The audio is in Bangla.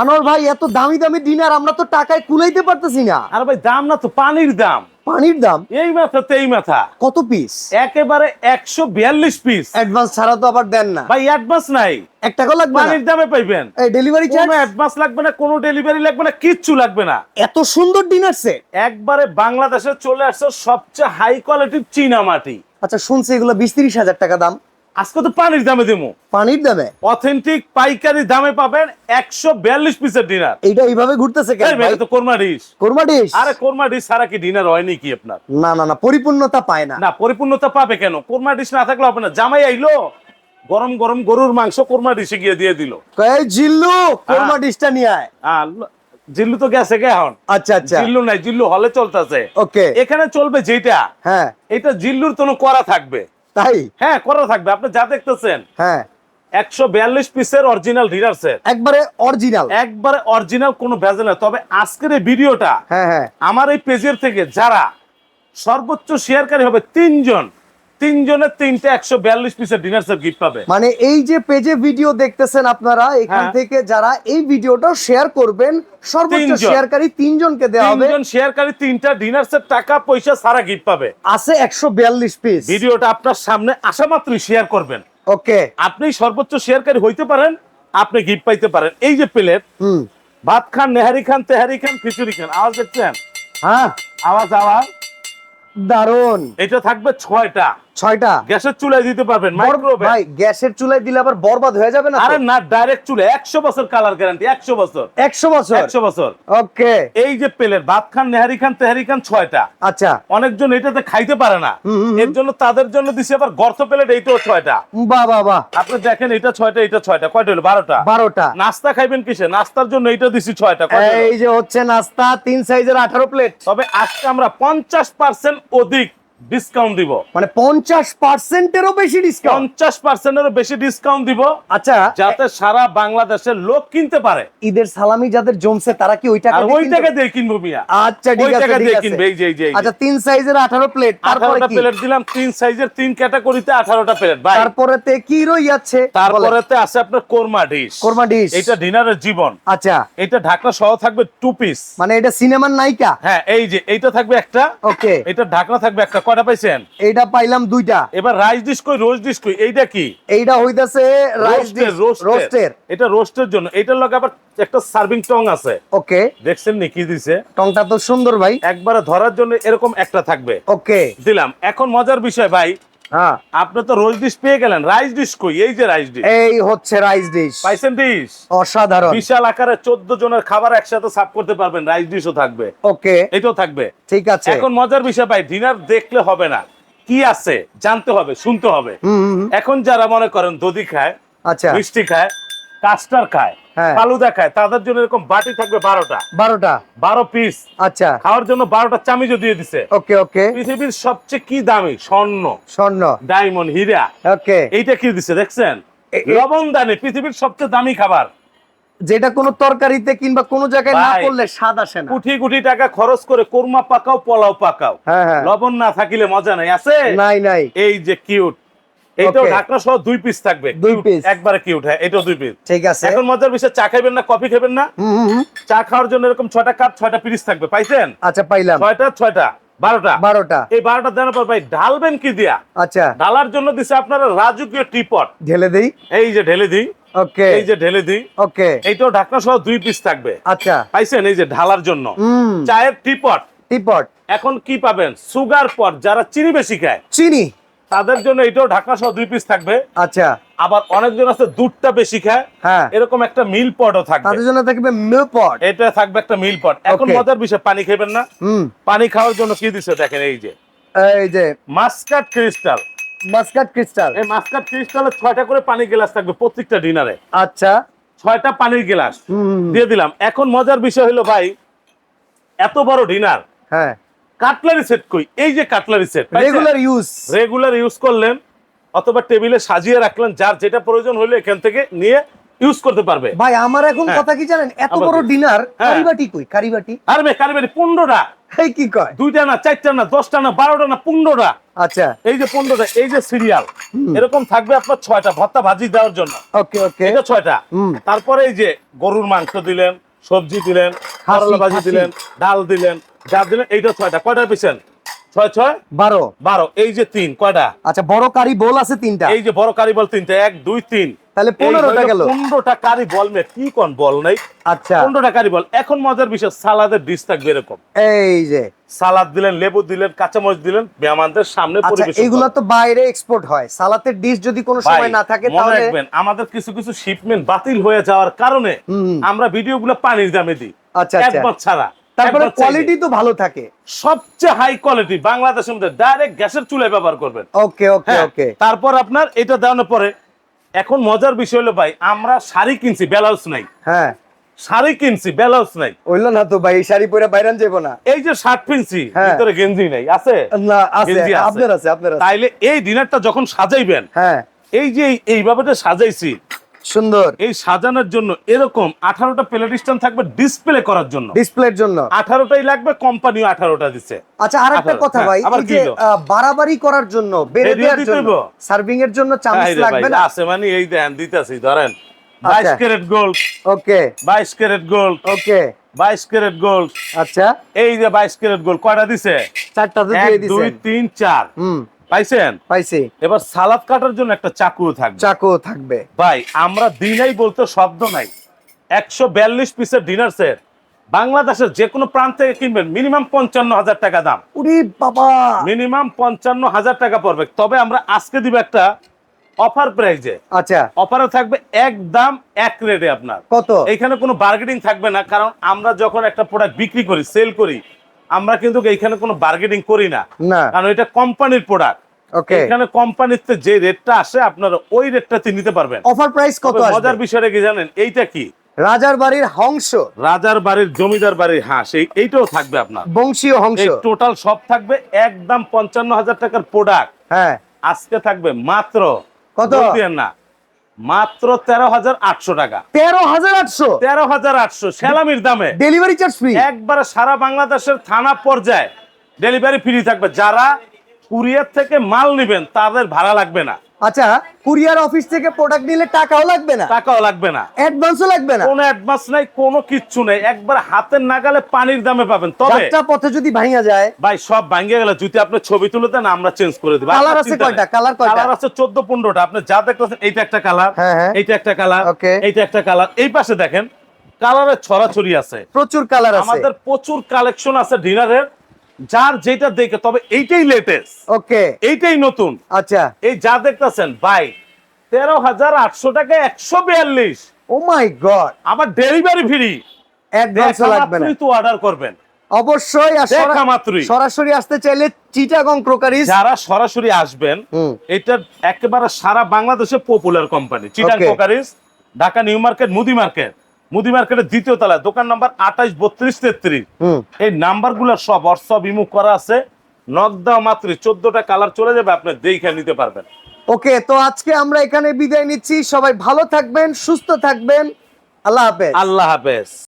আনোয়ার ভাই এত দামি দামি ডিনার আমরা তো টাকায় কুলাইতে পারতেছি না। আর ভাই দাম না তো পানির দাম। পানির দাম? এই মাথা তো এই মাথা। কত পিস একেবারে একশো বিয়াল্লিশ পিস অ্যাডভান্স ছাড়া তো আবার দেন না। ভাই অ্যাডভান্স নাই। এক টাকা লাগবে পানির দামে পাইবেন। এই ডেলিভারি চার্জ কোনো অ্যাডভান্স লাগবে না কোনো ডেলিভারি লাগবে না কিচ্ছু লাগবে না। এত সুন্দর ডিনার সেট একবারে বাংলাদেশে চলে আসছে সবচেয়ে হাই কোয়ালিটির চীনা মাটি। আচ্ছা শুনছি এগুলো বিশ তিরিশ হাজার টাকা দাম। আজকে তো পানির দামে দেবো পানির দামে? অথেন্টিক পাইকারি দামে পাবেন একশো বিয়াল্লিশ পিসের ডিনার। এইটা এইভাবে ঘুরতেছে তো কোরমা ডিশ। কোরমা ডিশ? আরে কোরমা ডিশ ছাড়া কি ডিনার হয়নি কি আপনার? না না না পরিপূর্ণতা পায় না। না পরিপূর্ণতা পাবে কেন? কোরমা ডিশ না থাকলে হবে না। জামাই আইলো গরম গরম গরুর মাংস কোরমা ডিশে গিয়ে দিয়ে দিল। জিল্লু কোরমা ডিশটা নিয়ে আয়। আর জিল্লু তো গেছে গে এখন। আচ্ছা আচ্ছা। জিল্লু নাই জিল্লু হলে চলতেছে। ওকে। এখানে চলবে যেটা হ্যাঁ। এটা জিল্লুর তো করা থাকবে। তাই? হ্যাঁ করা থাকবে। আপনি যা দেখতেছেন হ্যাঁ। একশো বিয়াল্লিশ পিসের অরিজিনাল ডিনার সেট একবারে অরিজিনাল একবারে অরিজিনাল কোনো ভেজাল নেই। তবে আজকের এই ভিডিওটা হ্যাঁ হ্যাঁ। আমার এই পেজের থেকে যারা সর্বোচ্চ শেয়ারকারী হবে তিনজন তিনজনের তিনটে একশো বিয়াল্লিশ পিসের ডিনার সেট গিফট পাবে। মানে এই যে পেজে ভিডিও দেখতেছেন আপনারা এখান হ্যাঁ। থেকে যারা এই ভিডিওটা শেয়ার করবেন সর্বোচ্চ শেয়ারকারী তিনজনকে দেওয়া হবে। তিনজন শেয়ারকারী তিনটা ডিনার সেট টাকা পয়সা সারা গিফট পাবে। আছে একশো বিয়াল্লিশ পিস ভিডিওটা আপনার সামনে আসা মাত্রই শেয়ার করবেন। ওকে আপনি সর্বোচ্চ শেয়ারকারী হইতে পারেন আপনি গিফট পাইতে পারেন। এই যে প্লেট হুম। ভাত খান নেহারি খান তেহারি খান খিচুড়ি খান আওয়াজ দেখছেন? হ্যাঁ। আওয়াজ আওয়াজ। দারুণ এটা থাকবে ছয়টা। ছয়টা? গ্যাসের চুলায় দিতে পারবেন ভাই গ্যাসের চুলায় দিলে আবার বরবাদ হয়ে যাবে না আরে না ডাইরেক্ট চুলে একশো বছর কালার গ্যারান্টি একশো বছর। একশো বছর? একশো বছর। ওকে। এই যে প্লেট ভাত খান নেহারি খান তেহারি খান ছয়টা। আচ্ছা। অনেকজন এটাতে খাইতে পারে না। এর জন্য তাদের জন্য দিছে আবার গর্ত প্লেট এইটাও ছয়টা। বাহ বাহ বাহ আপনি দেখেন এটা ছয়টা এটা ছয়টা। কয়টা হলো? বারোটা। বারোটা। নাস্তা খাইবেন কিসে? নাস্তার জন্য এটা দিছি ছয়টা। এই যে হচ্ছে নাস্তা তিন সাইজের আঠারো প্লেট তবে আজকে আমরা পঞ্চাশ পার্সেন্ট অধিক ডিসকাউন্ট দিব। মানে পঞ্চাশ পার্সেন্টেরও বেশি ডিসকাউন্ট পঞ্চাশ পার্সেন্টেরও বেশি ডিসকাউন্ট দিব। আচ্ছা যাতে সারা বাংলাদেশের লোক কিনতে পারে। ঈদের সালামি যাদের জমছে তারা কি ওই টাকা ওই টাকা দিয়ে কিনবো মিয়া। আচ্ছা ঠিক আছে টাকা দিয়ে কিনবে এই যে এই যে আচ্ছা তিন সাইজের আঠারো প্লেট তারপরে কি? প্লেট দিলাম তিন সাইজের তিন ক্যাটাগরিতে আঠারোটা প্লেট ভাই। কি রই তারপরে আছে আপনার কোরমা ডিশ কোরমা ডিশ এটা ডিনারের জীবন। আচ্ছা। এটা ঢাকনা সহ থাকবে টু পিস মানে এটা সিনেমার নায়িকা? হ্যাঁ এই যে এইটা থাকবে একটা। ওকে এটা ঢাকনা থাকবে একটা। কয়টা পাইছেন? এইটা পাইলাম দুইটা। এবার রাইস ডিশ রোজ ডিশ এইটা কি? এইটা হইতাছে রাইস রোস্টের। এটা রোস্টের জন্য। এটার লগে আবার একটা সার্ভিং টং আছে। ওকে। দেখছেন নি কি দিছে? টংটা তো সুন্দর ভাই। একবারে ধরার জন্য এরকম একটা থাকবে। ওকে। দিলাম। এখন মজার বিষয় ভাই হ্যাঁ। আপনি তো রোজ ডিশ পেয়ে গেলেন। রাইস ডিশ কই? এই যে রাইস ডিশ এই হচ্ছে রাইস ডিশ পাইছেন ডিশ অসাধারণ। বিশাল আকারে জনের খাবার একসাথে সার্ভ করতে পারবেন। রাইস ডিশও থাকবে। ওকে। এটাও থাকবে। ঠিক আছে। এখন মজার বিষয় ভাই ডিনার দেখলে হবে না। কি আছে জানতে হবে শুনতে হবে। এখন যারা মনে করেন দধি খায় আচ্ছা। মিষ্টি খায় কাস্টার খায়। ফালুদা খায় তাদের জন্য এরকম বাটি থাকবে বারোটা। বারোটা। বারো পিস আচ্ছা। খাওয়ার জন্য বারোটা চামিজও দিয়ে দিছে। ওকে ওকে। পৃথিবীর সবচেয়ে কি দামি? স্বর্ণ। স্বর্ণ। ডায়মন্ড হীরা। ওকে। এইটা কি দিছে দেখছেন? লবণ দানি পৃথিবীর সবচেয়ে দামি খাবার। যেটা কোনো তরকারিতে কিংবা কোনো জায়গায় না করলে স্বাদ আসে না। কোটি কোটি টাকা খরচ করে কোরমা পাকাও পোলাও পাকাও। হ্যাঁ হ্যাঁ। লবণ না থাকিলে মজা নাই আছে? নাই নাই। এই যে কিউট এইটাও. ঢাকনা সহ দুই পিস থাকবে। দুই piece। একবারে কিউট হ্যাঁ এটাও দুই পিস ঠিক আছে। এখন মজার বিষয় চা খাইবেন না কফি খাবেন না। চা খাওয়ার জন্য এরকম ছয়টা কাপ ছয়টা পিস থাকবে। পাইছেন? আচ্ছা পাইলাম। ছয়টা ছয়টা বারোটা। বারোটা। এই বারোটা দেওয়ার পর ভাই ঢালবেন কি দিয়া? আচ্ছা। ঢালার জন্য দিছে আপনারা রাজকীয় টিপট ঢেলে দেই? এই যে ঢেলে দিই। ওকে এই যে ঢেলে দিই। ওকে এইটাও ঢাকনা সহ দুই পিস থাকবে। আচ্ছা। পাইছেন? এই যে ঢালার জন্য। চায়ের টিপট টিপট এখন কি পাবেন? সুগার পট যারা চিনি বেশি খায়। চিনি। তাদের জন্য এটাও ঢাকনা সহ দুই পিস থাকবে। আচ্ছা। আবার অনেকজন আছে দুধটা বেশি খায়। হ্যাঁ। এরকম একটা মিল পটও থাকবে। তাদের জন্য থাকবে মিলপট এটা থাকবে একটা মিল পট এখন মজার বিষয় পানি খাবেন না। পানি খাওয়ার জন্য কি দিছে দেখেন এই যে। এই যে। Muscat crystal. Muscat crystal. এই মাস্কাট ক্রিস্টালে ছয়টা করে পানি গ্লাস থাকবে প্রত্যেকটা ডিনারে আচ্ছা। ছয়টা পানির গ্লাস। হুম। দিয়ে দিলাম। এখন মজার বিষয় হলো ভাই এত বড় ডিনার হ্যাঁ। কাটলারি সেট কই? এই যে cutlery set regular use regular use করলেন অথবা টেবিলে সাজিয়ে রাখলেন যার যেটা প্রয়োজন হলে এখান থেকে নিয়ে ইউজ করতে পারবে। ভাই আমার এখন হ্যাঁ। কথা কি জানেন? এত বড় ডিনার হ্যাঁ। কারিবাটি কই? কারিবাটি? আর ভাই কারিবারি পনেরোটা। এই কি কয়? দুইটা না চারটা না দশটা না বারোটা না পনেরোটা। আচ্ছা। এই যে পনেরোটা এই যে সিরিয়াল এরকম থাকবে আপনার ছয়টা ভর্তা ভাজি দেওয়ার জন্য। ওকে ওকে। এটা ছয়টা। হুম। তারপরে এই যে গরুর মাংস দিলেন সবজি দিলেন করলা ভাজি দিলেন ডাল দিলেন যা দিলেন এইটা ছয়টা। কয়টা ছয় ছয়? বারো। বারো। এই যে তিন কয়টা? আচ্ছা বড় কারি বোল আছে তিনটা। এই যে বড় কারি বল তিনটা এক দুই তিন। তাহলে পনেরোটা গেল। পনেরোটা কারি বল মে কি কোন বল নাই? আচ্ছা। পনেরোটা কারি বল। এখন মজার বিষয় সালাদের ডিশ থাকবে এরকম। এই যে। সালাদ দিলেন লেবু দিলেন কাঁচামরিচ দিলেন মেহমানদের সামনে আচ্ছা পরিবেশন এগুলো তো বাইরে এক্সপোর্ট হয়। সালাতের ডিশ যদি কোনো সময় না থাকে তাহলে রাখবেন আমাদের কিছু কিছু শিপমেন্ট বাতিল হয়ে যাওয়ার কারণে। আমরা ভিডিওগুলো পানির দামে দিই। আচ্ছা, আচ্ছা। একবার ছাড়া। তারপরে কোয়ালিটি তো ভালো থাকে। সবচেয়ে হাই কোয়ালিটি বাংলাদেশের মধ্যে ডাইরেক্ট গ্যাসের চুলায় ব্যবহার করবেন। ওকে ওকে ওকে তারপর আপনার এটা দেওয়ানোর পরে এখন মজার বিষয় হলো ভাই আমরা শাড়ি কিনছি ব্লাউজ নাই। হ্যাঁ। শাড়ি কিনছি ব্লাউজ নাই। হইল না তো ভাই এই শাড়ি পরে বাইরান যাব না। এই যে শার্ট কিনছি হ্যাঁ। ভিতরে গেঞ্জি নাই আছে? না আছে। আপনার আছে আপনার আছে। তাইলে এই ডিনারটা যখন সাজাইবেন হ্যাঁ। এই যে এই- এইভাবে সাজাইছি সুন্দর। এই সাজানোর জন্য এরকম আঠারোটা প্লেট স্ট্যান্ড থাকবে ডিসপ্লে করার জন্য। ডিসপ্লের জন্য। আঠারোটাই লাগবে কোম্পানিও আঠারোটা দিচ্ছে আচ্ছা আর একটা কথা হ্যাঁ, ভাই এই যে বাড়াবাড়ি করার জন্য বেড়ে দেওয়ার জন্য সার্ভিং এর জন্য চামচ লাগবে না? আছে মানে এই দেন দিতেছি ধরেন। বাইশ আচ্ছা। Carat gold. ওকে। বাইশ ক্যারেট গোল্ড। ওকে। বাইশ ক্যারেট গোল্ড। আচ্ছা। এই যে বাইশ ক্যারেট গোল্ড কয়টা দিছে? চারটা তো দিয়ে দুই দিছেন তিন চার। হুম। পাইছেন? পাইছি। এবার সালাদ কাটার জন্য একটা চাকুও থাকবে। চাকু থাকবে। ভাই আমরা দিনাই বলতে শব্দ নাই। একশো বিয়াল্লিশ পিসের ডিনার সেট বাংলাদেশের যে কোনো প্রান্ত থেকে কিনবেন মিনিমাম পঞ্চান্ন হাজার টাকা দাম। উরি বাবা! মিনিমাম পঞ্চান্ন হাজার টাকা পড়বে। তবে আমরা আজকে দিব একটা অফার প্রাইজে আচ্ছা। অফারে থাকবে এক দাম এক রেটে আপনার। কত? এখানে কোনো বার্গেনিং থাকবে না কারণ আমরা যখন একটা প্রোডাক্ট বিক্রি করি সেল করি আমরা কিন্তু এইখানে কোনো বার্গেনিং করি না। কারণ এটা কোম্পানির প্রোডাক্ট এখানে কোম্পানিতে যে রেটটা আসে আপনারা ওই রেটটাতে নিতে পারবেন। অফার প্রাইস কত তবে মজার আসবে বিষয়টা কি জানেন? এইটা কি? রাজার বাড়ির হংস। রাজার বাড়ির জমিদার বাড়ির হাঁস এইটাও থাকবে আপনার। বংশীয় হংস। টোটাল সব থাকবে একদম পঞ্চান্ন হাজার টাকার প্রোডাক্ট হ্যাঁ। আজকে থাকবে মাত্র কত? না। মাত্র তেরো হাজার আটশো টাকা। তেরো হাজার আটশো? তেরো হাজার আটশো সেলামির দামে। ডেলিভারি চার্জ ফ্রি একবারে সারা বাংলাদেশের থানা পর্যায়ে। ডেলিভারি ফ্রি থাকবে। যারা কুরিয়ার থেকে মাল নেবেন তাদের ভাড়া লাগবে না। আচ্ছা কুরিয়ার অফিস থেকে প্রোডাক্ট নিলে টাকাও লাগবে না? টাকাও লাগবে না। অ্যাডভান্সও লাগবে না? কোনো অ্যাডভান্স নাই কোনো কিচ্ছু নেই। একবার হাতের নাগালে পানির দামে পাবেন। তবে যাত্রা পথে যদি ভাঙা যায়? ভাই সব ভাঙ্গে গেলে যদি আপনি ছবি তুলে দেন আমরা চেঞ্জ করে দিব। কালার আছে কয়টা? কালার কয়টা? কালার আছে চোদ্দ পনেরোটা। আপনি যা দেখতেছেন এইটা একটা কালার হ্যাঁ, হ্যাঁ। এইটা একটা কালার Okay. এইটা একটা কালার এই পাশে দেখেন কালারের ছড়াছড়ি আছে। প্রচুর কালার আছে। আমাদের প্রচুর কালেকশন আছে ডিনারের যার যেটা দেখে তবে এইটাই লেটেস্ট ওকে। এইটাই নতুন। আচ্ছা। এই যা দেখতেছেন ভাই তেরো হাজার আটশো টাকা একশো বিয়াল্লিশ। ও মাই গড আবার ডেলিভারি ফ্রি অ্যাডভান্সও লাগবে না। তো অর্ডার করবেন। অবশ্যই। সরাসরি আসতে চাইলে চিটাগং ক্রোকারিজ যারা সরাসরি আসবেন এটা একেবারে সারা বাংলাদেশে popular company. Dhaka New Market মুদি মার্কেট। মুদি মার্কেটের দ্বিতীয় তলায়। দোকান নাম্বার আঠাইশ বত্রিশ তেত্রিশ। হুম। এই নাম্বারগুলো সব হোয়াটসঅ্যাপ বিমুখ করা আছে। নক দেওয়া মাত্রই চোদ্দটা কালার চলে যাবে আপনি দেখে নিতে পারবেন। ওকে তো আজকে আমরা এখানে বিদায় নিচ্ছি। সবাই ভালো থাকবেন সুস্থ থাকবেন। আল্লাহ হাফেজ। আল্লাহ হাফেজ।